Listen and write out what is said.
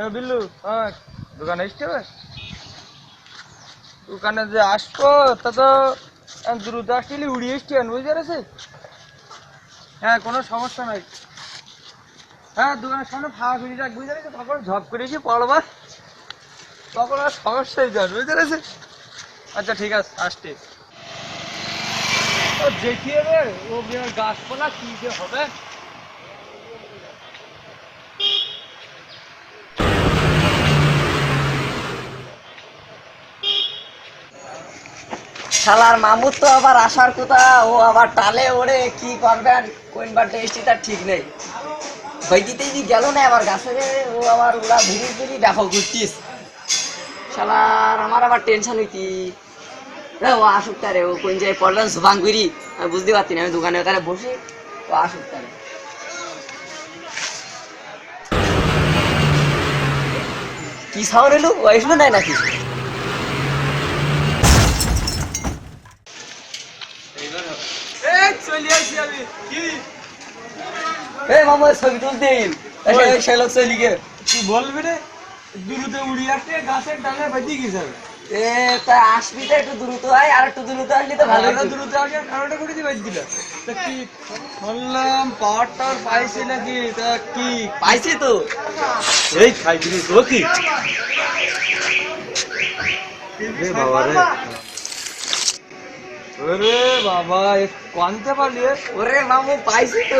এ বিল্লু হ্যাঁ দোকানে এসছে? হবে দোকানে যে আসব, তা তো দ্রুত আসলে, উড়িয়ে এসছি বুঝতে পেরেছি? হ্যাঁ কোনো সমস্যা নাই। হ্যাঁ দোকানের সামনে ফাঁকা করে রাখ, বুঝতে পেরেছি? তখন ঝপ করেছি এসে পড়বার তখন আর সমস্যাই যান বুঝতে পেরেছি? আচ্ছা ঠিক আছে আসতে ও দেখিয়ে ও গাছপালা কি যে হবে? শালার মামুর তো আবার আসার কথা, ও আবার টালে ওরে কি করবেন? আর কোন বারটা এসছি তার ঠিক নেই। বৈদিতেই দি গেল না আবার গাছে, ও আবার ওরা ভিড়ি ভিড়ি দেখো ঘুরতিস শালার, আমার আবার টেনশন হইতি। ও আসুক তারে, ও কোন জায়গায় পড়লাম করি আমি বুঝতে পারছি না, আমি দোকানে ওখানে বসে ও আসুক তারে। কি সাউর এলো? ও নাই নাকি? এই চলে আসি আমি। কি? এ মামা ছবি তুলতে ওই। সে লোক চলি গে কি বলবি রে? দ্রুত উড়িয়ে আসতে গাছের ডালে বাজি গেছে এ তা আসবি তো একটু দ্রুত হয় আর একটু দ্রুত আসলি তো ভালো ভালো দ্রুত আগে কারোটা করে দিয়ে দিল তা কি শুনলাম পাওয়ার টাওয়ার পাইছি নাকি? তা কি? পাইছি তো। এই খাই দিলি তো কি? বাবা রে। ওরে বাবা কানতে পারলি? ওরে মামু পাইছি তো।